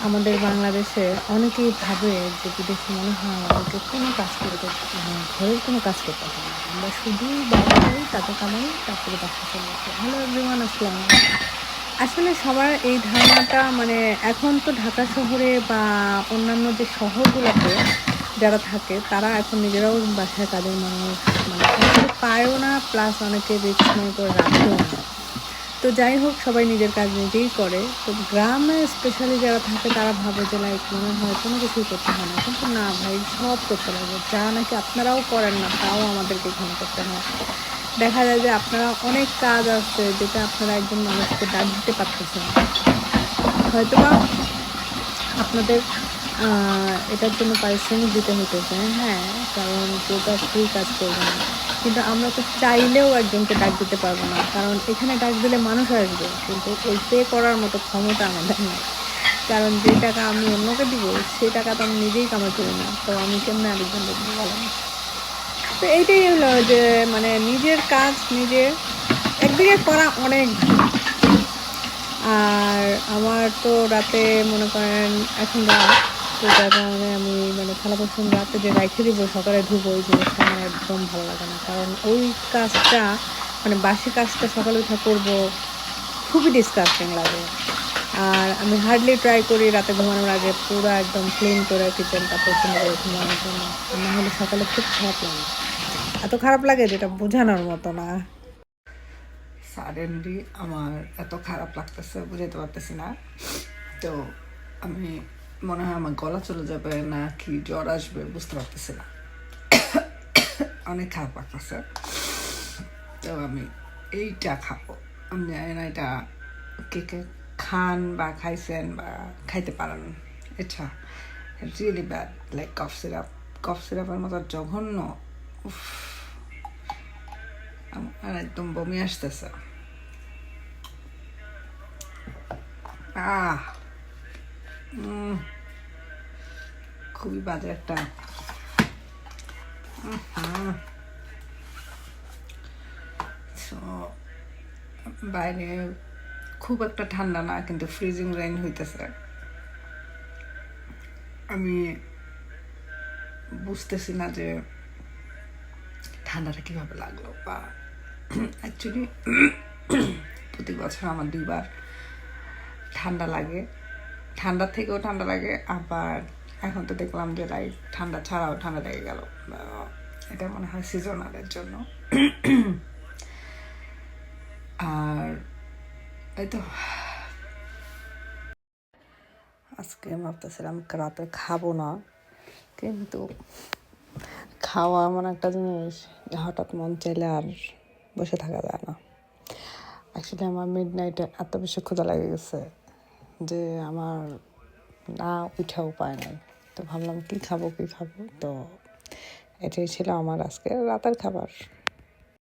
আমাদের বাংলাদেশে অনেকেই ভাবে যে বিদেশে মনে হয় আমাদেরকে কোনো কাজ করতে মানে ঘরের কোনো কাজ করতে হয় না। আমরা শুধু যাই টাকা কামাই, তারপরে বাসা চলে আসি। হ্যালো এভরিওয়ান আসসালাম আসলে সবার এই ধারণাটা মানে এখন তো ঢাকা শহরে বা অন্যান্য যে শহরগুলোতে যারা থাকে, তারা এখন নিজেরাও বাসায় কাজের মানুষ মানে পায়ও না প্লাস অনেকে রিস্ক মনে করে রাখেও না। তো যাই হোক, সবাই নিজের কাজ নিজেই করে। তো গ্রামে স্পেশালি যারা থাকে, তারা ভাবে যে লাইক মনে হয় কোনো কিছুই করতে হয় না। কিন্তু না ভাই, সব করতে লাগে। যা নাকি আপনারাও করেন না, তাও আমাদেরকে এখানে করতে হয়। দেখা যায় যে, আপনারা অনেক কাজ আছে, যেটা আপনারা একজন মানুষকে ডাক দিতে পারতেছেন হয়তো বা আপনাদের এটার জন্য পারিশ্রমিক দিতে হতেছে হ্যাঁ কারণ কেউ তো কাজ করবে না কিন্তু আমরা তো চাইলেও একজনকে ডাক দিতে পারব না, কারণ এখানে ডাক দিলে মানুষ আসবে, কিন্তু ওই পে করার মতো ক্ষমতা আমাদের নেই। কারণ যে টাকা আমি অন্যকে দিব সেই টাকা তো আমি নিজেই কামাই করি না, তো আমি কেমনে আরেকজনকে দিব বলেন তো এইটাই হলো যে মানে নিজের কাজ নিজে একদিকে করা অনেক আর আমার তো রাতে মনে করেন এখন রাত তো যার কারণে আমি মানে থালা বাসন রাতে যে রাইখে দিব, সকালে ধুবো ওই জিনিসটা আমার একদম ভালো লাগে না। কারণ ওই কাজটা মানে বাসি কাজটা সকালে উঠে করব, খুবই ডিসকাস্টিং লাগে। আর আমি হার্ডলি ট্রাই করি রাতে ঘুমানোর আগে, পুরো একদম ক্লিন করে কিচেনটা পছন্দ করে ঘুমানোর জন্য। না হলে সকালে খুব খারাপ লাগে। এত খারাপ লাগে যেটা বোঝানোর মতো না। সাডেনলি আমার এত খারাপ লাগতেছে, বুঝাইতে পারতেছি না। তো আমি মনে হয় আমার গলা চলে যাবে না কি জ্বর আসবে, বুঝতে পারতেছি না। অনেক খারাপ লাগতেছে। তো আমি এইটা খাব। আমি জানি না, এটা কে কে খান বা খাইছেন বা খাইতে পারেন। এটা really bad like cough syrup cough সিরাপের মতো জঘন্য। আমার একদম বমি আসতেছে। আহ। খুবই বাজে একটা। বাইরে খুব একটা ঠান্ডা না, কিন্তু ফ্রিজিং রেইন হইতেছে। আমি বুঝতেছি না যে ঠান্ডাটা কীভাবে লাগল বা অ্যাকচুয়ালি প্রতি বছর আমার দুইবার ঠান্ডা লাগে। ঠান্ডা থেকেও ঠান্ডা লাগে, আবার এখন তো দেখলাম যে লাইক ঠান্ডা ছাড়াও ঠান্ডা লেগে গেল। এটা মনে হয় সিজনালের জন্য। আর এই তো। আজকে ভাবতেছিলাম রাতে খাব না, কিন্তু খাওয়া এমন একটা জিনিস হঠাৎ মন চাইলে আর বসে থাকা যায় না। অ্যাকচুয়ালি আমার মিড নাইটে এত বেশি ক্ষুধা লেগে গেছে। যে আমার না উঠা উপায় নাই। তো ভাবলাম কী খাব কী খাব? তো এটাই ছিল আমার আজকে রাতের খাবার।